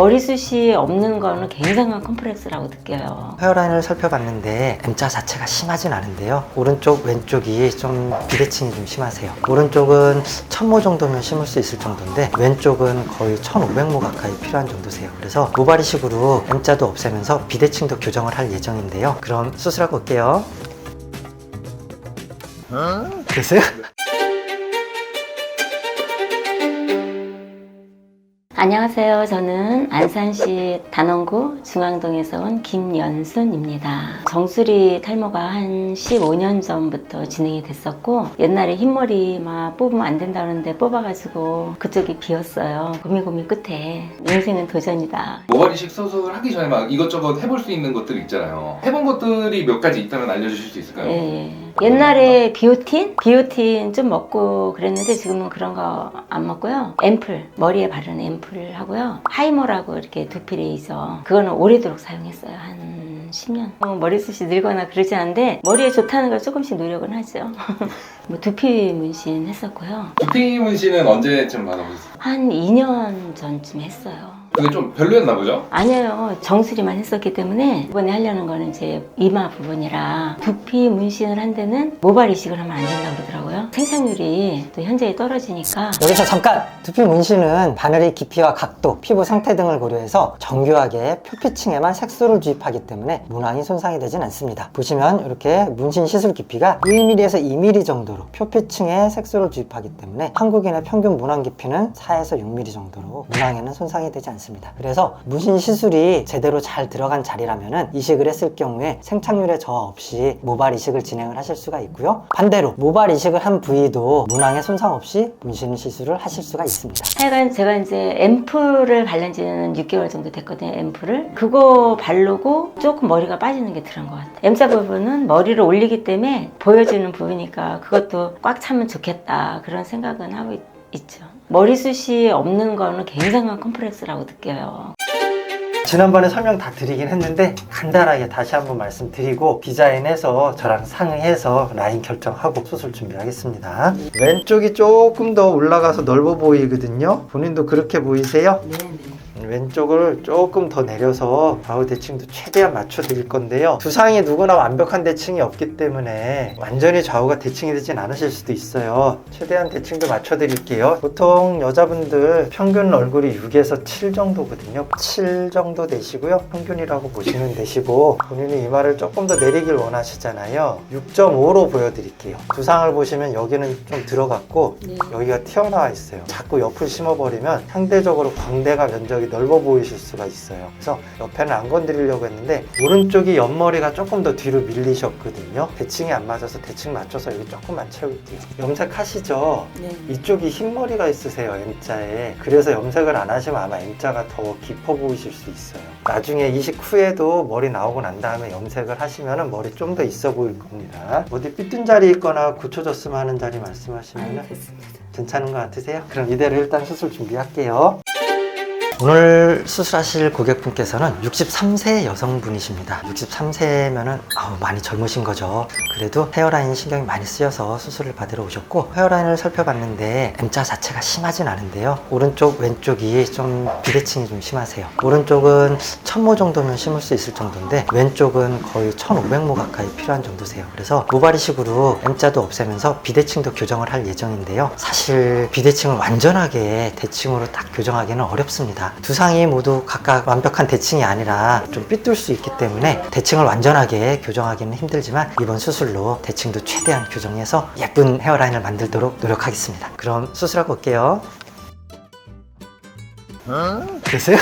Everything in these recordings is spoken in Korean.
머리숱이 없는 거는 굉장한 컴플렉스라고 느껴요. 헤어라인을 살펴봤는데 M자 자체가 심하진 않은데요. 오른쪽, 왼쪽이 좀 비대칭이 좀 심하세요. 오른쪽은 1000모 정도면 심을 수 있을 정도인데 왼쪽은 거의 1500모 가까이 필요한 정도세요. 그래서 모발이식으로 M자도 없애면서 비대칭도 교정을 할 예정인데요. 그럼 수술하고 올게요. 됐어요? 안녕하세요. 저는 안산시 단원구 중앙동에서 온 김연순입니다. 정수리 탈모가 한 15년 전부터 진행이 됐었고 옛날에 흰머리 막 뽑으면 안 된다는데 뽑아가지고 그쪽이 비었어요. 고민 고민 끝에 인생은 도전이다. 모발 이식 수술 하기 전에 막 이것저것 해볼 수 있는 것들 있잖아요. 해본 것들이 몇 가지 있다면 알려주실 수 있을까요? 예. 옛날에 비오틴? 비오틴 좀 먹고 그랬는데 지금은 그런 거 안 먹고요. 앰플, 머리에 바르는 앰플 하고요. 하이머라고 이렇게 두피 레이저. 그거는 오래도록 사용했어요. 한 10년. 어, 머리숱이 늘거나 그러지 않은데 머리에 좋다는 걸 조금씩 노력은 하죠. 뭐 두피 문신 했었고요. 두피 문신은 언제쯤 받아보셨어요? 한 2년 전쯤 했어요. 그게 좀 별로였나 보죠? 아니에요. 정수리만 했었기 때문에 이번에 하려는 거는 이제 이마 부분이라 두피 문신을 한 데는 모발 이식을 하면 안 된다고 그러더라고요. 생착률이 또 현저히 떨어지니까 여기서 잠깐! 두피 문신은 바늘의 깊이와 각도, 피부 상태 등을 고려해서 정교하게 표피층에만 색소를 주입하기 때문에 문항이 손상이 되진 않습니다. 보시면 이렇게 문신 시술 깊이가 1mm에서 2mm 정도로 표피층에 색소를 주입하기 때문에 한국인의 평균 문항 깊이는 4에서 6mm 정도로 문항에는 손상이 되지 않습니다. 그래서 문신 시술이 제대로 잘 들어간 자리라면 이식을 했을 경우에 생착률에 저하 없이 모발 이식을 진행을 하실 수가 있고요. 반대로 모발 이식을 한 부위도 문항에 손상 없이 문신 시술을 하실 수가 있습니다. 하여간 제가 이제 앰플을 바른 지는 6개월 정도 됐거든요, 앰플을. 그거 바르고 조금 머리가 빠지는 게 들은 것 같아요. M자 부분은 머리를 올리기 때문에 보여지는 부분이니까 그것도 꽉 차면 좋겠다. 그런 생각은 하고 있, 있죠. 머리숱이 없는 거는 굉장한 컴플렉스라고 느껴요. 지난번에 설명 다 드리긴 했는데 간단하게 다시 한번 말씀드리고 디자인해서 저랑 상의해서 라인 결정하고 수술 준비하겠습니다. 왼쪽이 조금 더 올라가서 넓어 보이거든요. 본인도 그렇게 보이세요? 네 네. 왼쪽을 조금 더 내려서 좌우 대칭도 최대한 맞춰 드릴 건데요. 두상이 누구나 완벽한 대칭이 없기 때문에 완전히 좌우가 대칭이 되진 않으실 수도 있어요. 최대한 대칭도 맞춰 드릴게요. 보통 여자분들 평균 얼굴이 6에서 7 정도거든요. 7 정도 되시고요. 평균이라고 보시면 되시고 본인이 이마를 조금 더 내리길 원하시잖아요. 6.5로 보여드릴게요. 두상을 보시면 여기는 좀 들어갔고 네. 여기가 튀어나와 있어요. 자꾸 옆을 심어버리면 상대적으로 광대가 면적이 넓어 보이실 수가 있어요. 그래서 옆에는 안 건드리려고 했는데 오른쪽이 옆머리가 조금 더 뒤로 밀리셨거든요. 대칭이 안 맞아서 대칭 맞춰서 여기 조금만 채울게요. 염색하시죠? 네. 이쪽이 흰머리가 있으세요, M자에. 그래서 염색을 안 하시면 아마 M자가 더 깊어 보이실 수 있어요. 나중에 이식 후에도 머리 나오고 난 다음에 염색을 하시면 머리 좀 더 있어 보일 겁니다. 어디 삐뚤 자리 있거나 고쳐졌으면 하는 자리 말씀하시면. 괜찮은 것 같으세요? 그럼 이대로 일단 수술 준비할게요. 오늘 수술하실 고객분께서는 63세 여성분이십니다. 63세면은 아우 많이 젊으신 거죠. 그래도 헤어라인 신경이 많이 쓰여서 수술을 받으러 오셨고 헤어라인을 살펴봤는데 M자 자체가 심하진 않은데요. 오른쪽 왼쪽이 좀 비대칭이 좀 심하세요. 오른쪽은 1000모 정도면 심을 수 있을 정도인데 왼쪽은 거의 1500모 가까이 필요한 정도세요. 그래서 모발이식으로 M자도 없애면서 비대칭도 교정을 할 예정인데요. 사실 비대칭을 완전하게 대칭으로 딱 교정하기는 어렵습니다. 두 상이 모두 각각 완벽한 대칭이 아니라 좀 삐뚤 수 있기 때문에 대칭을 완전하게 교정하기는 힘들지만 이번 수술로 대칭도 최대한 교정해서 예쁜 헤어라인을 만들도록 노력하겠습니다. 그럼 수술하고 올게요. 됐어요?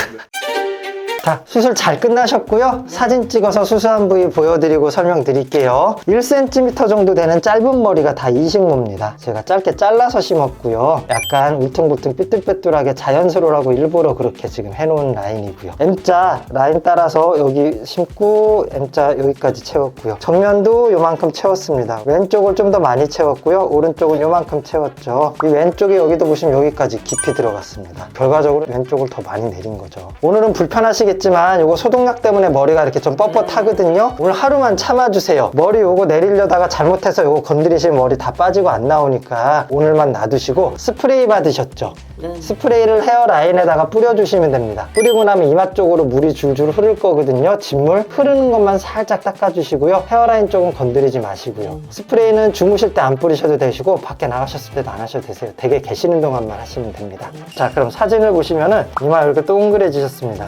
자, 수술 잘 끝나셨고요. 사진 찍어서 수술한 부위 보여드리고 설명드릴게요. 1cm 정도 되는 짧은 머리가 다 이식모입니다. 제가 짧게 잘라서 심었고요. 약간 울퉁불퉁 삐뚤빼뚤하게 자연스러우라고 일부러 그렇게 지금 해놓은 라인이고요. M자 라인 따라서 여기 심고 M자 여기까지 채웠고요. 정면도 요만큼 채웠습니다. 왼쪽을 좀 더 많이 채웠고요. 오른쪽은 요만큼 채웠죠. 이 왼쪽에 여기도 보시면 여기까지 깊이 들어갔습니다. 결과적으로 왼쪽을 더 많이 내린 거죠. 오늘은 불편하시겠 아시겠지만 요거 소독약 때문에 머리가 이렇게 좀 뻣뻣하거든요. 오늘 하루만 참아주세요. 머리 요거 내리려다가 잘못해서 요거 건드리시면 머리 다 빠지고 안 나오니까 오늘만 놔두시고 스프레이 받으셨죠? 스프레이를 헤어라인에다가 뿌려주시면 됩니다. 뿌리고 나면 이마 쪽으로 물이 줄줄 흐를 거거든요. 진물 흐르는 것만 살짝 닦아주시고요. 헤어라인 쪽은 건드리지 마시고요. 스프레이는 주무실 때 안 뿌리셔도 되시고 밖에 나가셨을 때도 안 하셔도 되세요. 댁에 계시는 동안만 하시면 됩니다. 자 그럼 사진을 보시면은 이마 이렇게 동그래지셨습니다.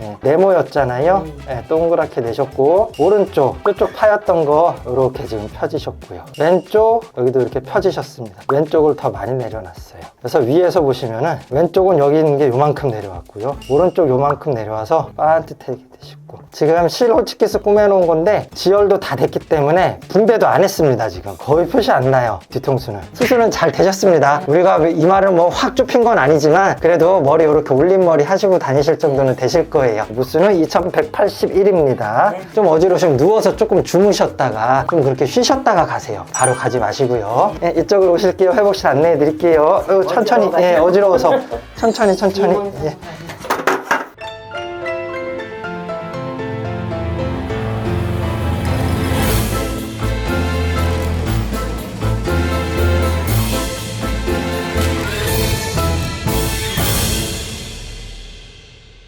네, 네모였잖아요. 네, 동그랗게 내셨고 오른쪽 이쪽 파였던 거 이렇게 지금 펴지셨고요. 왼쪽 여기도 이렇게 펴지셨습니다. 왼쪽을 더 많이 내려놨어요. 그래서 위에서 보시면은 왼쪽은 여기 있는 게 요만큼 내려왔고요. 오른쪽 요만큼 내려와서 반듯하게 되시고 지금 실 호치키스 꾸며놓은 건데 지혈도 다 됐기 때문에 분배도 안 했습니다. 지금 거의 표시 안 나요. 뒤통수는 수술은 잘 되셨습니다. 우리가 이마를 뭐 확 좁힌 건 아니지만 그래도 머리 이렇게 올린 머리 하시고 다니실 정도는 되실 거예요. 무수는 2181입니다. 좀 어지러우시면 누워서 조금 주무셨다가 좀 그렇게 쉬셨다가 가세요. 바로 가지 마시고요. 예, 이쪽으로 오실게요. 회복실 안내해 드릴게요. 어, 천천히, 예, 어지러워서 천천히 천천히. 예.